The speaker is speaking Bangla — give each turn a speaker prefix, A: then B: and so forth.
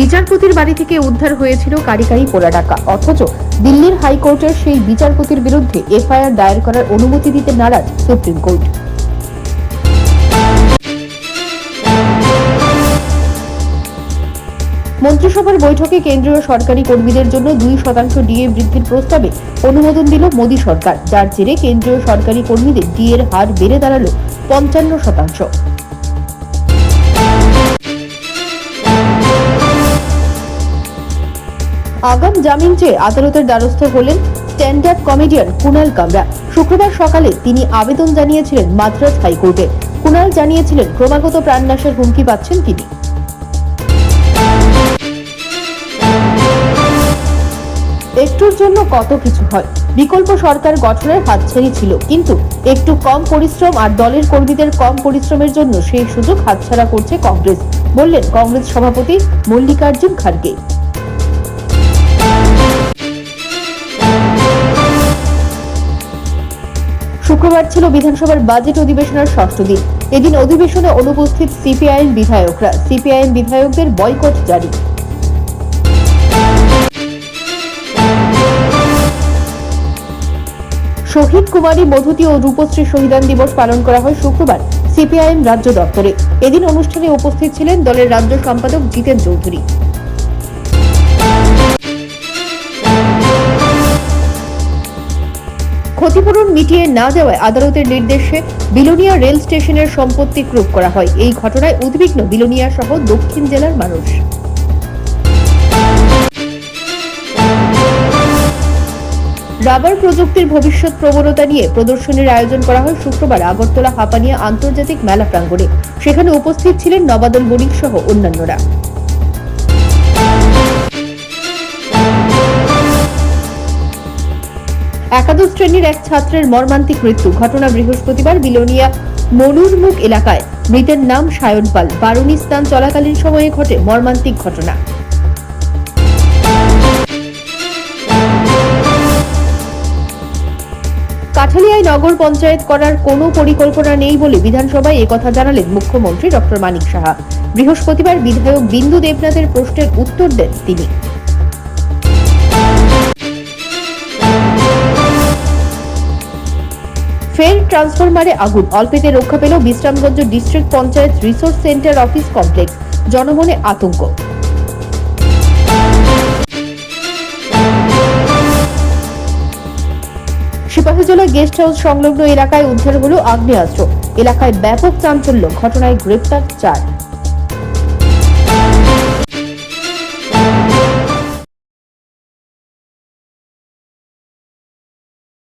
A: বিচারপতির বাড়ি থেকে উদ্ধার হয়েছিল কারি কারি পোড়া টাকা অথচ দিল্লির হাইকোর্টের সেই বিচারপতির বিরুদ্ধে এফআইআর দায়ের করার অনুমতি দিতে নারাজ সুপ্রিম কোর্ট। মন্ত্রিসভার বৈঠকে কেন্দ্রীয় সরকারি কর্মীদের জন্য দুই শতাংশ ডিএ বৃদ্ধির প্রস্তাবে অনুমোদন দিল মোদী সরকার। যার জেরে কেন্দ্রীয় সরকারি কর্মীদের ডিএর হার বেড়ে দাঁড়াল পঞ্চান্ন শতাংশ। আগাম জামিন চেয়ে আদালতের দ্বারস্থ হলেন স্ট্যান্ডার্ড কমেডিয়ান কুনাল কামরা। শুক্রবার সকালে তিনি আবেদন জানিয়েছিলেন মাদ্রাজ হাইকোর্টে। কুনাল জানিয়েছিলেন, ক্রমাগত প্রাণনাশের হুমকি পাচ্ছেন তিনি। একটুর জন্য কত কিছু হয়? বিকল্প সরকার গঠনের হাতছানি ছিল, কিন্তু একটু কম পরিশ্রম আর দলের কর্মীদের কম পরিশ্রমের জন্য সেই সুযোগ হাতছাড়া করছে কংগ্রেস, বললেন কংগ্রেস সভাপতি মল্লিকার্জুন খার্গে। শুক্রবার ছিল বিধানসভার বাজেট অধিবেশনের ষষ্ঠ দিন। এদিন অধিবেশনে অনুপস্থিত সিপিআইএম বিধায়করা। সিপিআইএম বিধায়কদের বয়কট জারি। শহীদ কুমারী, মধুতি ও রূপশ্রী শহীদান দিবস পালন করা হয় শুক্রবার সিপিআইএম রাজ্য দপ্তরে। এদিন অনুষ্ঠানে উপস্থিত ছিলেন দলের রাজ্য সম্পাদক জিতেন চৌধুরী। ক্ষতিপূরণ মিটিয়ে না দেওয়ায় আদালতের নির্দেশে বিলোনিয়া রেল স্টেশনের সম্পত্তি ক্রোপ করা হয়। এই ঘটনায় উদ্বিগ্ন বিলোনিয়া সহ দক্ষিণ জেলার মানুষ। রাবার প্রযুক্তির ভবিষ্যৎ প্রবণতা নিয়ে প্রদর্শনীর আয়োজন করা হয় শুক্রবার আগরতলা হাপানিয়া আন্তর্জাতিক মেলা প্রাঙ্গণে। সেখানে উপস্থিত ছিলেন নবাদল বণিক সহ অন্যান্যরা। একাদশ শ্রেণির এক ছাত্রের মর্মান্তিক মৃত্যু। ঘটনা বৃহস্পতিবার বিলোনিয়া মনুরমুখ এলাকায়। মৃতের নাম সায়ন পাল। বারুণী স্নান চলাকালীন সময়ে ঘটে মর্মান্তিক ঘটনা। কাঠালিয়ায় নগর পঞ্চায়েত করার কোনো পরিকল্পনা নেই বলে বিধানসভায় একথা জানালেন মুখ্যমন্ত্রী ডক্টর মানিক সাহা। বৃহস্পতিবার বিধায়ক বিন্দু দেবনাথের প্রশ্নের উত্তর দেন তিনি। ফের ট্রান্সফরমারে আগুন। অল্পেতে রক্ষা পেল Bishramganj district panchayat resource centre office complex. জনমনে আতঙ্ক। সিপাহীজলা গেস্ট হাউস সংলগ্ন এলাকায় উদ্ধার হলো আগ্নেয়াস্ত্র। এলাকায় ব্যাপক চাঞ্চল্য। ঘটনায় গ্রেপ্তার চার।